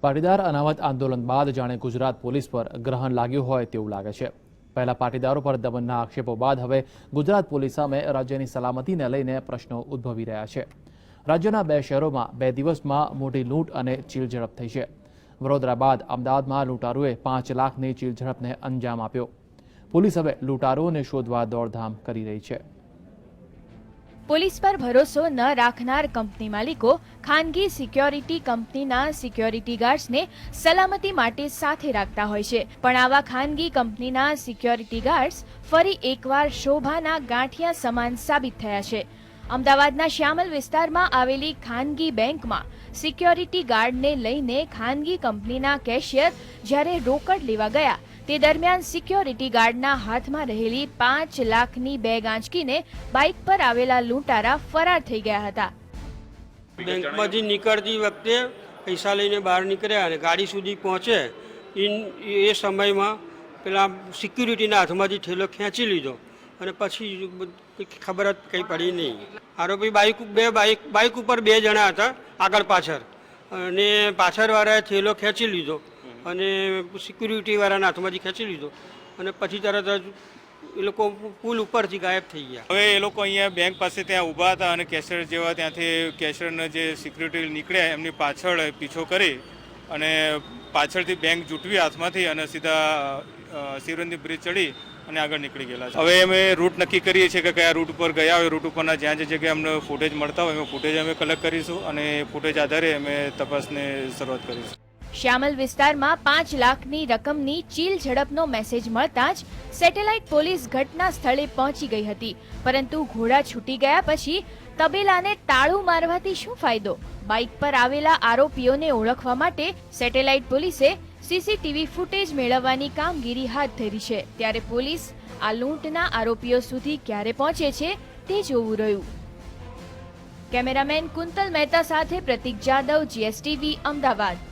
પાટીદાર અનામત આંદોલન બાદ જાણે ગુજરાત પોલીસ પર ગ્રહણ લાગ્યું હોય તેવું લાગે છે. પહેલા પાટીદારો પર દમનના આક્ષેપો બાદ હવે ગુજરાત પોલીસ સામે રાજ્યની સલામતીને લઈને પ્રશ્નો ઉદ્ભવી રહ્યા છે. રાજ્યના બે શહેરોમાં બે દિવસમાં મોટી લૂંટ અને ચીલઝડપ થઈ છે. વડોદરા બાદ અમદાવાદમાં લૂંટારુએ પાંચ લાખની ચીલઝડપને અંજામ આપ્યો. પોલીસ હવે લૂંટારુઓને શોધવા દોડધામ કરી રહી છે. પોલીસ પર ભરોસો ન રાખનાર કંપની માલિકો ખાનગી સિક્યોરિટી કંપનીના સિક્યોરિટી ગાર્ડ્સને સલામતી માટે સાથે રાખતા હોય છે. પણ આવા ખાનગી કંપનીના સિક્યોરિટી ગાર્ડ્સ ફરી એકવાર શોભાના ગાંઠિયા સમાન સાબિત થયા છે. અમદાવાદના શ્યામલ વિસ્તારમાં આવેલી ખાનગી બેંકમાં સિક્યોરિટી ગાર્ડને લઈને ખાનગી કંપનીના કેશિયર જ્યારે રોકડ લેવા ગયા તે દરમિયાન સિક્યોરિટી ગાર્ડના હાથમાં રહેલી પાંચ લાખની બેગ આંચકીને બાઇક પર આવેલા લૂંટારા ફરાર થઈ ગયા હતા. બેંકમાંથી નીકળતી વખતે પૈસા લઈને બહાર નીકળ્યા અને ગાડી સુધી પહોંચે એ સમયમાં પેલા સિક્યુરિટીના હાથમાંથી થેલો ખેંચી લીધો અને પછી ખબર જ કંઈ પડી નહીં. આરોપી બાઇક, બે બાઇક બાઇક ઉપર બે જણા હતા આગળ પાછળ અને પાછળવાળાએ થેલો ખેંચી લીધો. અને સિક્યુરિટીવાળાના હાથમાંથી ખેંચી લીધો. અને પછી તરત જ એ લોકો પુલ ઉપરથી ગાયબ થઈ ગયા. હવે એ લોકો અહીંયા બેંક પાસે ત્યાં ઊભા હતા અને કેશિયર જેવા ત્યાંથી કેશિયરના જે સિક્યુરિટી નીકળ્યા એમની પાછળ પીછો કરી અને પાછળથી બેંક જૂટવી હાથમાંથી અને સીધા અ, શિવરંદી બ્રિજ ચડી અને આગળ નીકળી ગયેલા છે. હવે અમે રૂટ નક્કી કરીએ છીએ કે કયા રૂટ ઉપર ગયા હોય રૂટ ઉપરના જ્યાં જે જગ્યાએ અમને ફૂટેજ મળતા હોય એમાં ફૂટેજ અમે કલેક્ટ કરીશું અને ફૂટેજ આધારે અમે તપાસની શરૂઆત કરીશું. શ્યામલ વિસ્તારમાં પાંચ લાખની રકમની ચીલ ઝડપનો મેસેજ મળતા જ સેટેલાઇટ પોલીસ ઘટના સ્થળે પહોંચી ગઈ હતી. પરંતુ ઘોડા છૂટી ગયા પછી તબેલાને તાળું મારવાથી શું ફાયદો? બાઇક પર આવેલા આરોપીઓને ઓળખવા માટે સેટેલાઇટ પોલીસે સીસીટીવી ફૂટેજ મેળવવાની કામગીરી હાથ ધરી છે. ત્યારે પોલીસ આ લૂંટના આરોપીઓ સુધી ક્યારે પહોંચે છે તે જોવું રહ્યું. કેમેરામેન કુંતલ મહેતા સાથે પ્રતિક જાદવ જીએસટીવી અમદાવાદ.